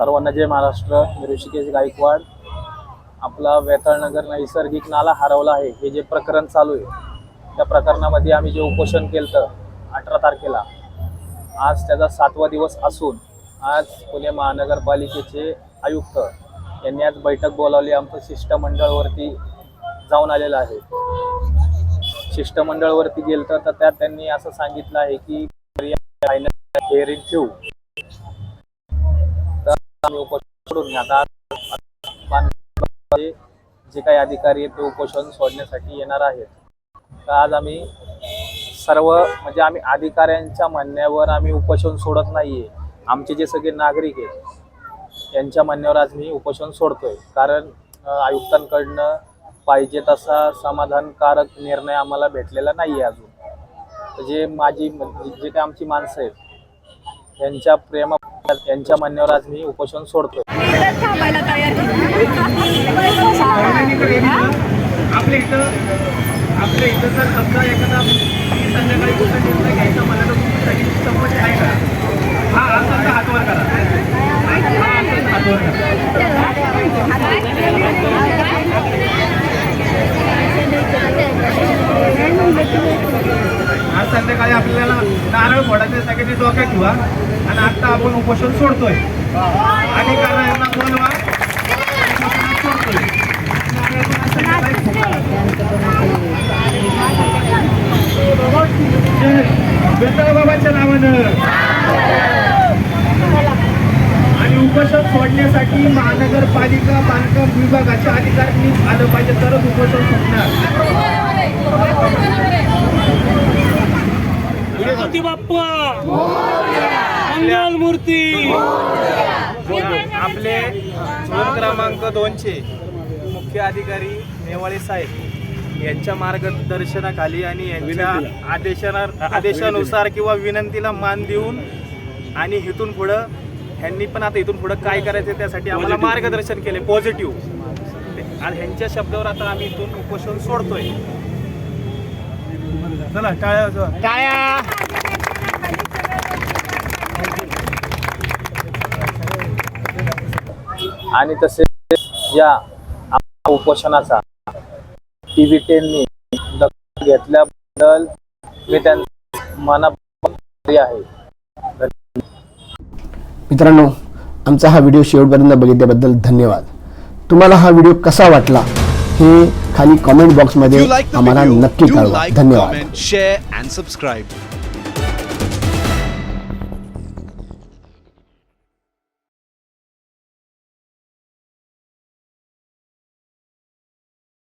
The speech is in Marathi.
सर्वांना जय महाराष्ट्र. मी ऋषिकेश गायकवाड. आपला वेताळनगर नैसर्गिक नाला हरवला आहे. हे जे प्रकरण चालू आहे त्या प्रकरणामध्ये आम्ही जे उपोषण केलं तर अठरा तारखेला आज त्याचा सातवा दिवस असून आज पुणे महानगरपालिकेचे आयुक्त यांनी आज बैठक बोलावली. आमचं शिष्टमंडळवरती जाऊन आलेलं आहे. शिष्टमंडळवरती गेलं तर त्यात त्यांनी असं सांगितलं आहे की हेअरिंग ठेवू तर आम्ही उपोषण सोडून घ्या. आता जे काही अधिकारी आहेत ते उपोषण सोडण्यासाठी येणार आहेत. तर आज आम्ही सर्व म्हणजे आम्ही अधिकाऱ्यांच्या म्हणण्यावर आम्ही उपोषण सोडत नाहीये. आमचे जे सगळे नागरिक आहेत त्यांच्या म्हणण्यावर आज मी उपोषण सोडतोय. कारण आयुक्तांकडनं पाहिजे तसा समाधानकारक निर्णय आम्हाला भेटलेला नाही आहे अजून जे माझी जे काही आमची माणसं आहेत त्यांच्या प्रेमा त्यांच्या म्हणण्यावर आज मी उपोषण सोडतो आपल्या इथं आपल्या इथं जर समजा एखादा संध्याकाळी कुठला निर्णय घ्यायचा मला तर संमती आहे का हा हातवर करा हा असेल तर हातवर करा आज संध्याकाळी आपल्याला नारळ फोडायचे सगळ्यांनी डोक्यात ठेवा. आणि आता आपण उपोषण सोडतोय. आणि यांना बोलवा. सोडतोय बाबाच्या नावानं. आणि उपोषण सोडण्यासाठी महानगरपालिका बांधकाम विभागाच्या अधिकाऱ्यांनी आलं पाहिजे. तरच उपोषण सुटणार गणपती बाप्पा! मंगल मूर्ती! आपले क्रमांक दोनचे मुख्य अधिकारी नेवाळे साहेब यांच्या मार्गदर्शनाखाली आणि यांच्या आदेशना आदेशानुसार किंवा विनंतीला मान देऊन आणि इथून पुढं ह्यांनी पण आता इथून पुढं काय करायचं त्यासाठी आम्हाला मार्गदर्शन केले पॉझिटिव्ह आणि ह्यांच्या शब्दावर आता आम्ही इथून उपोषण सोडतोय. चला टाळ्या. आणि तसेच या उपोषणाचा टी व्ही टेननी दखल घेतल्याबद्दल मी त्यांचा मनापासून आहे. मित्रांनो आमचा हा व्हिडिओ शेवटपर्यंत बघितल्याबद्दल धन्यवाद. तुम्हाला हा व्हिडिओ कसा वाटला हे खाली कॉमेंट बॉक्समध्ये आम्हाला नक्की कळवा. धन्यवाद. share and subscribe.